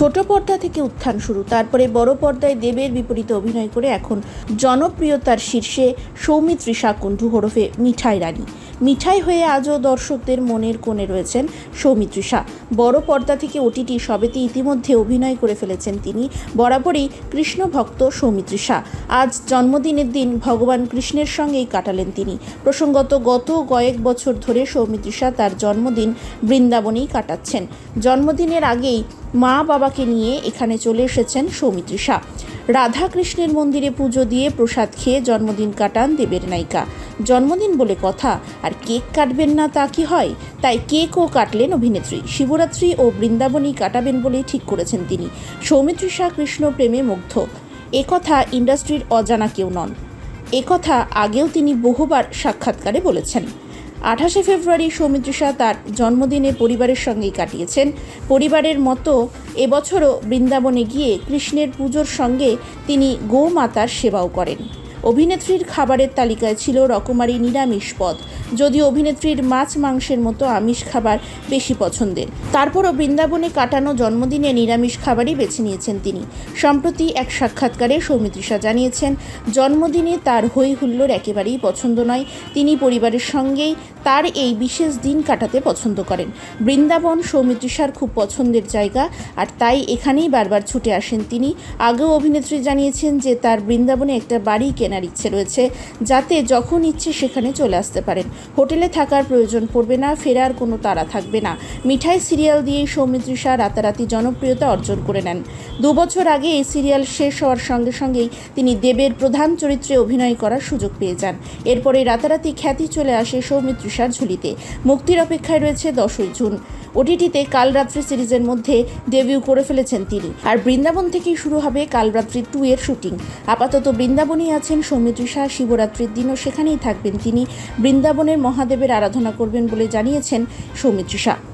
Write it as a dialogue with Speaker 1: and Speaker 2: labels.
Speaker 1: ছোট পর্দা থেকে উত্থান শুরু। তারপরে বড় পর্দায় দেবের বিপরীতে অভিনয় করে এখন জনপ্রিয়তার শীর্ষে সৌমিত্রিষা কুণ্ডু হরফে মিঠাই রানী। মিঠাই হয়ে আজও দর্শকদের মনের কোণে রয়েছেন সৌমিত্রিষা বড় পর্দা থেকে ওটিটি সবেতে ইতিমধ্যে অভিনয় করে ফেলেছেন তিনি। বরাবরই কৃষ্ণ ভক্ত সৌমিত্রিষা আজ জন্মদিনের দিন ভগবান কৃষ্ণের সঙ্গেই কাটালেন তিনি। প্রসঙ্গত গত কয়েক বছর ধরে সৌমিত্রিষা তার জন্মদিন বৃন্দাবনেই কাটাচ্ছেন। জন্মদিনের আগেই মা বাবাকে নিয়ে এখানে চলে এসেছেন সৌমিত্রিষা রাধাকৃষ্ণের মন্দিরে পুজো দিয়ে প্রসাদ খেয়ে জন্মদিন কাটান দেবের নায়িকা। জন্মদিন বলে কথা, আর কেক কাটবেন না তা কি হয়? তাই কেকও কাটলেন অভিনেত্রী। শিবরাত্রি ও বৃন্দাবনই কাটাবেন বলেই ঠিক করেছেন তিনি। সৌমিত্রিষা কৃষ্ণ প্রেমে মুগ্ধ। একথা ইন্ডাস্ট্রির অজানা কেউ নন। একথা আগেও তিনি বহুবার সাক্ষাৎকারে বলেছেন। আঠাশে ফেব্রুয়ারি সৌমিত্রিষা তার জন্মদিনে পরিবারের সঙ্গেই কাটিয়েছেন। পরিবারের মতো এবছরও বৃন্দাবনে গিয়ে কৃষ্ণের পুজোর সঙ্গে তিনি গোমাতার সেবাও করেন। অভিনেত্রীর খাবারের তালিকায় ছিল রকমারি নিরামিষ পদ। যদিও অভিনেত্রীর মাছ মাংসের মতো আমিষ খাবার বেশি পছন্দের। তারপরও বৃন্দাবনে কাটানো জন্মদিনে নিরামিষ খাবারই বেছে নিয়েছেন তিনি। সম্প্রতি এক সাক্ষাৎকারে সৌমিত্রিষা জানিয়েছেন, জন্মদিনে তার হই হুল্লোড় একেবারেই পছন্দ নয়। তিনি পরিবারের সঙ্গেই তার এই বিশেষ দিন কাটাতে পছন্দ করেন। বৃন্দাবন সৌমিত্রিষার খুব পছন্দের জায়গা, আর তাই এখানেই বারবার ছুটে আসেন তিনি। আগেও অভিনেত্রী জানিয়েছেন যে তার বৃন্দাবনে একটা বাড়ি কেনার ইচ্ছে রয়েছে, যাতে যখন ইচ্ছে সেখানে চলে আসতে পারেন। হোটেলে থাকার প্রয়োজন পড়বে না, ফেরার কোনো তাড়া থাকবে না। মিঠাই সিরিয়াল দিয়েই সৌমিত্রিষা রাতারাতি জনপ্রিয়তা অর্জন করে নেন। দুবছর আগে এই সিরিয়াল শেষ হওয়ার সঙ্গে সঙ্গেই তিনি দেবের প্রধান চরিত্রে অভিনয় করার সুযোগ পেয়ে যান। এরপরে রাতারাতি খ্যাতি চলে আসে সৌমিত্রিষার ঝুলিতে। মুক্তির অপেক্ষায় রয়েছে দশই জুন। ওটিটিতে কালরাত্রি সিরিজের মধ্যে ডেবিউ করে ফেলেছেন তিনি। আর বৃন্দাবন থেকেই শুরু হবে কালরাত্রি টু এর শুটিং। আপাতত বৃন্দাবনেই আছেন সৌমিত্রিষা শিবরাত্রির দিনও সেখানেই থাকবেন তিনি। মহাদেবের আরাধনা করবেন বলে জানিয়েছেন সৌমিত্রিষা